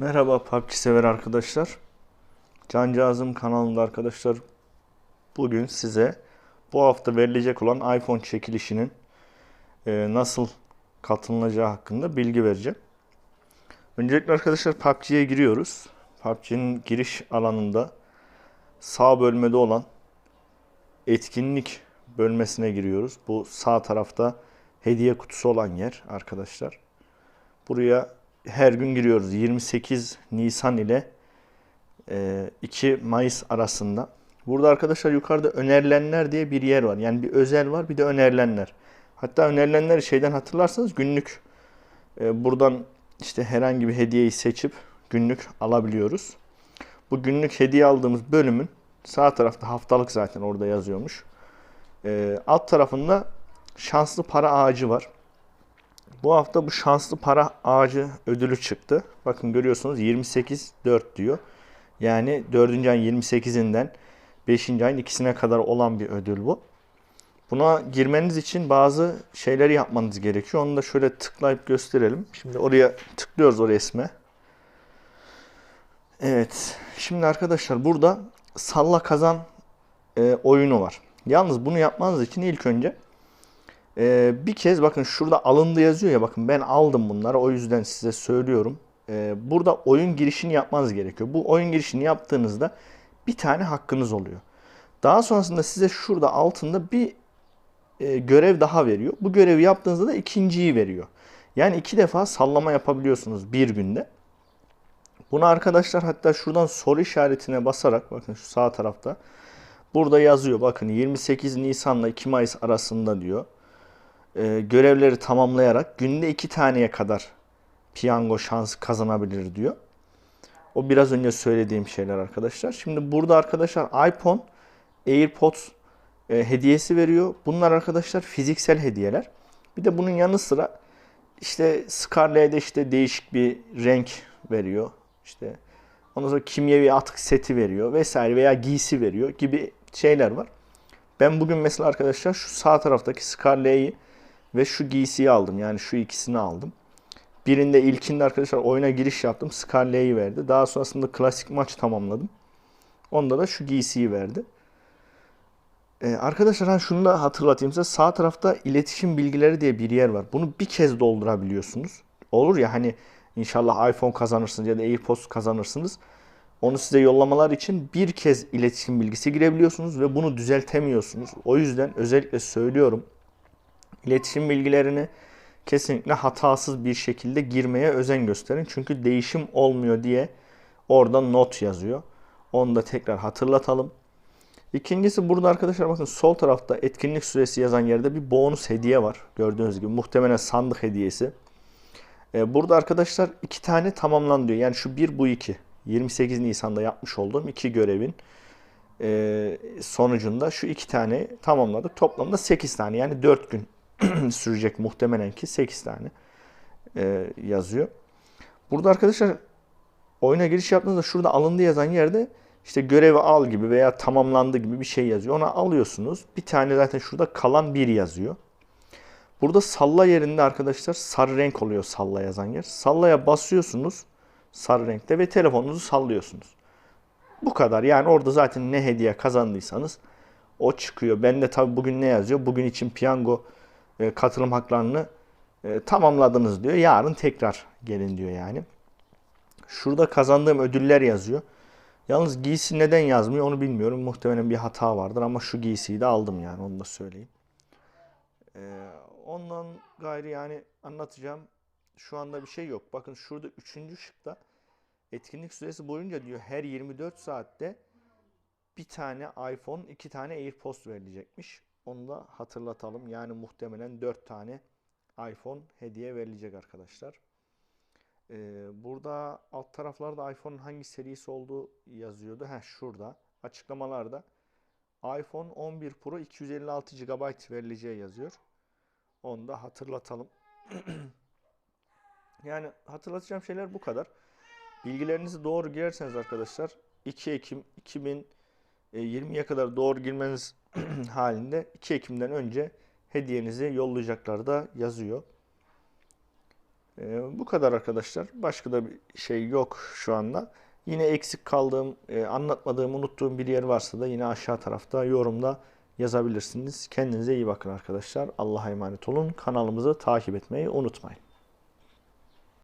Merhaba PUBG sever arkadaşlar. Cancağızım kanalında arkadaşlar bugün size bu hafta verilecek olan iPhone çekilişinin e, nasıl katılınacağı hakkında bilgi vereceğim. Öncelikle arkadaşlar PUBG'ye giriyoruz. PUBG'nin giriş alanında sağ bölmede olan etkinlik bölmesine giriyoruz. Bu sağ tarafta hediye kutusu olan yer arkadaşlar. Buraya her gün giriyoruz. 28 Nisan ile e, 2 Mayıs arasında. Burada arkadaşlar yukarıda önerilenler diye bir yer var. Yani bir özel var bir de önerilenler. Hatta önerilenleri şeyden hatırlarsanız günlük e, buradan işte herhangi bir hediyeyi seçip günlük alabiliyoruz. Bu günlük hediye aldığımız bölümün sağ tarafta haftalık zaten orada yazıyormuş. E, alt tarafında şanslı para ağacı var. Bu hafta bu şanslı para ağacı ödülü çıktı. Bakın görüyorsunuz 28.4 diyor. Yani 4. ayın 28'inden 5. ayın ikisine kadar olan bir ödül bu. Buna girmeniz için bazı şeyleri yapmanız gerekiyor. Onu da şöyle tıklayıp gösterelim. Şimdi oraya tıklıyoruz o resme. Evet. Şimdi arkadaşlar burada salla kazan e, oyunu var. Yalnız bunu yapmanız için ilk önce ee, bir kez bakın şurada alındı yazıyor ya bakın ben aldım bunları o yüzden size söylüyorum. Ee, burada oyun girişini yapmanız gerekiyor. Bu oyun girişini yaptığınızda bir tane hakkınız oluyor. Daha sonrasında size şurada altında bir e, görev daha veriyor. Bu görevi yaptığınızda da ikinciyi veriyor. Yani iki defa sallama yapabiliyorsunuz bir günde. Bunu arkadaşlar hatta şuradan soru işaretine basarak bakın şu sağ tarafta burada yazıyor. Bakın 28 Nisan'la 2 Mayıs arasında diyor e, görevleri tamamlayarak günde iki taneye kadar piyango şansı kazanabilir diyor. O biraz önce söylediğim şeyler arkadaşlar. Şimdi burada arkadaşlar iPhone, AirPods e, hediyesi veriyor. Bunlar arkadaşlar fiziksel hediyeler. Bir de bunun yanı sıra işte Scarlett'e işte değişik bir renk veriyor. İşte ondan sonra kimyevi atık seti veriyor vesaire veya giysi veriyor gibi şeyler var. Ben bugün mesela arkadaşlar şu sağ taraftaki Scarlett'i ve şu giysiyi aldım. Yani şu ikisini aldım. Birinde ilkinde arkadaşlar oyuna giriş yaptım. Scarlet'i verdi. Daha sonrasında klasik maç tamamladım. Onda da şu giysiyi verdi. Ee, arkadaşlar hani şunu da hatırlatayım size. Sağ tarafta iletişim bilgileri diye bir yer var. Bunu bir kez doldurabiliyorsunuz. Olur ya hani inşallah iPhone kazanırsınız ya da AirPods kazanırsınız. Onu size yollamalar için bir kez iletişim bilgisi girebiliyorsunuz ve bunu düzeltemiyorsunuz. O yüzden özellikle söylüyorum İletişim bilgilerini kesinlikle hatasız bir şekilde girmeye özen gösterin. Çünkü değişim olmuyor diye orada not yazıyor. Onu da tekrar hatırlatalım. İkincisi burada arkadaşlar bakın sol tarafta etkinlik süresi yazan yerde bir bonus hediye var. Gördüğünüz gibi muhtemelen sandık hediyesi. Ee, burada arkadaşlar iki tane tamamlan diyor. Yani şu bir bu iki. 28 Nisan'da yapmış olduğum iki görevin e, sonucunda şu iki tane tamamladık. Toplamda 8 tane yani 4 gün sürecek muhtemelen ki 8 tane e, yazıyor. Burada arkadaşlar oyuna giriş yaptığınızda şurada alındı yazan yerde işte görevi al gibi veya tamamlandı gibi bir şey yazıyor. Ona alıyorsunuz. Bir tane zaten şurada kalan bir yazıyor. Burada salla yerinde arkadaşlar sarı renk oluyor salla yazan yer. Sallaya basıyorsunuz sarı renkte ve telefonunuzu sallıyorsunuz. Bu kadar. Yani orada zaten ne hediye kazandıysanız o çıkıyor. Ben de tabi bugün ne yazıyor? Bugün için piyango e, katılım haklarını e, tamamladınız diyor. Yarın tekrar gelin diyor yani. Şurada kazandığım ödüller yazıyor. Yalnız giysi neden yazmıyor onu bilmiyorum. Muhtemelen bir hata vardır ama şu giysiyi de aldım yani onu da söyleyeyim. Ee, ondan gayri yani anlatacağım şu anda bir şey yok. Bakın şurada üçüncü şıkta etkinlik süresi boyunca diyor her 24 saatte bir tane iPhone, iki tane AirPods verilecekmiş. Onu da hatırlatalım. Yani muhtemelen 4 tane iPhone hediye verilecek arkadaşlar. Ee, burada alt taraflarda iPhone'un hangi serisi olduğu yazıyordu. Heh şurada. Açıklamalarda iPhone 11 Pro 256 GB verileceği yazıyor. Onu da hatırlatalım. yani hatırlatacağım şeyler bu kadar. Bilgilerinizi doğru girerseniz arkadaşlar 2 Ekim 2020'ye kadar doğru girmeniz halinde 2 Ekim'den önce hediyenizi yollayacaklar da yazıyor. E, bu kadar arkadaşlar. Başka da bir şey yok şu anda. Yine eksik kaldığım, e, anlatmadığım, unuttuğum bir yer varsa da yine aşağı tarafta yorumda yazabilirsiniz. Kendinize iyi bakın arkadaşlar. Allah'a emanet olun. Kanalımızı takip etmeyi unutmayın.